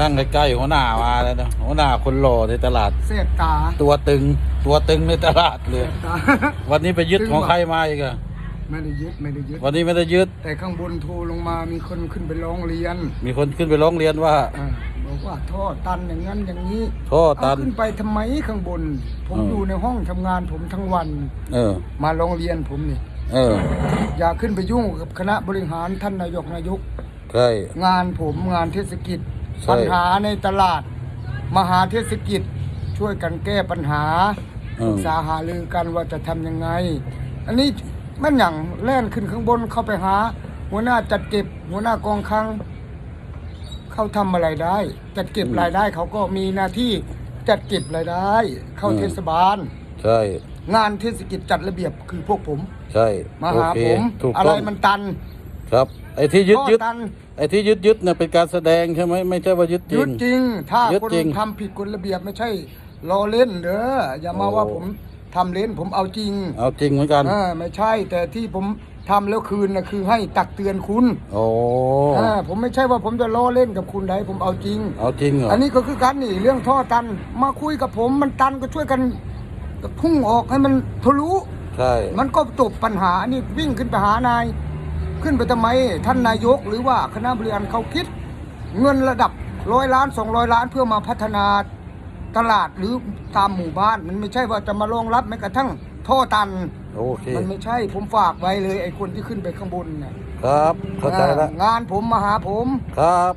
นั่งใกล้ๆหัวหน้ามาแล้วนะหัวหน้าคนหล่อในตลาด เสพตาตัวตึงตัวตึงในตลาดเลเสยพตา วันนี้ไปยึดของใครมาอีกอะไม่ได้ยึดไม่ได้ยึด วันนี้ไม่ได้ยึด แต่ข้างบนโทรลงมามีคนขึ้นไปร้องเรียนมีคนขึ้นไปร้องเรียนว่าอ่าบอกว่าท่อตันอย่างนั้นอย่างนี้ท่อตัน เอาขึ้นไปทำไมข้างบน ผมเออออ ยู่ในห้องทำงานผมทั้งวัน เออ มาร้องเรียนผมนี่ เอออย่าขึ้นไปยุ่งกับคณะบริหารท่านนายกนายก ใช่งานผมงานเทศกิจ ใช่ปัญหาในตลาด มหาเทศกิจช่วยกันแก้ปัญหาเอปรึอกษาหารือกันว่าจะทำยังไง อันนี้แม่นอย่างแล่นขึ้นข้างบนเข้าไปหา หัวหน้าจัดเก็บ หัวหน้ากองคลังเขาทำอะไรได้ จัดเก็บรายได้เขาก็มีหน้าที่จัดเก็บรายได้ เข้าเทศบาล ใช่ งานเทศกิจจัดระเบียบคือพวกผม ใช่มาโอหาเคผม ถูกอะต้ไรอง มันตัน ครับไอ้ที่ยึดท่อยึดตันไอ้ที่ยึดยึดเนี่ยเป็นการแสดงใช่ไหมไม่ใช่ว่ายึดจริยึง ดจริง ถ้ายึดคนจริงทำผิดกฎระเบียบไม่ใช่ล้อเล่นเด้ออย่ามาโอ้ ว่าผมทำเล่นผมเอาจริงเอาจริงเหมือนกันเออไม่ใช่ แต่ที่ผมทำแล้วคืนนะคือให้ตักเตือนคุณโอ้เออผมไม่ใช่ว่าผมจะล้อเล่นกับคุณได้ผมเอาจริง เอาจริงเหรออันนี้ก็คือการนี่เรื่องท่อตันมาคุยกับผมมันตันก็ช่วยกันพุ่งออกให้มันทะลุ ใช่มันก็จบปัญหานี่วิ่งขึ้นไปหานาย ขึ้นไปทำไม ท่านนายกหรือว่าคณะบริหารเขาคิด เงินระดับร้อยล้านสองร้อยล้านเพื่อมาพัฒนาตลาดหรือตามหมู่บ้าน มันไม่ใช่ว่าจะมารองรับแม้กระทั่งท่อตันโอเคมันไม่ใช่ผมฝากไว้เลยไอ้คนที่ขึ้นไปข้างบนเนี่ยครับ เข้าใจแล้วงานผมมาหาผมครับ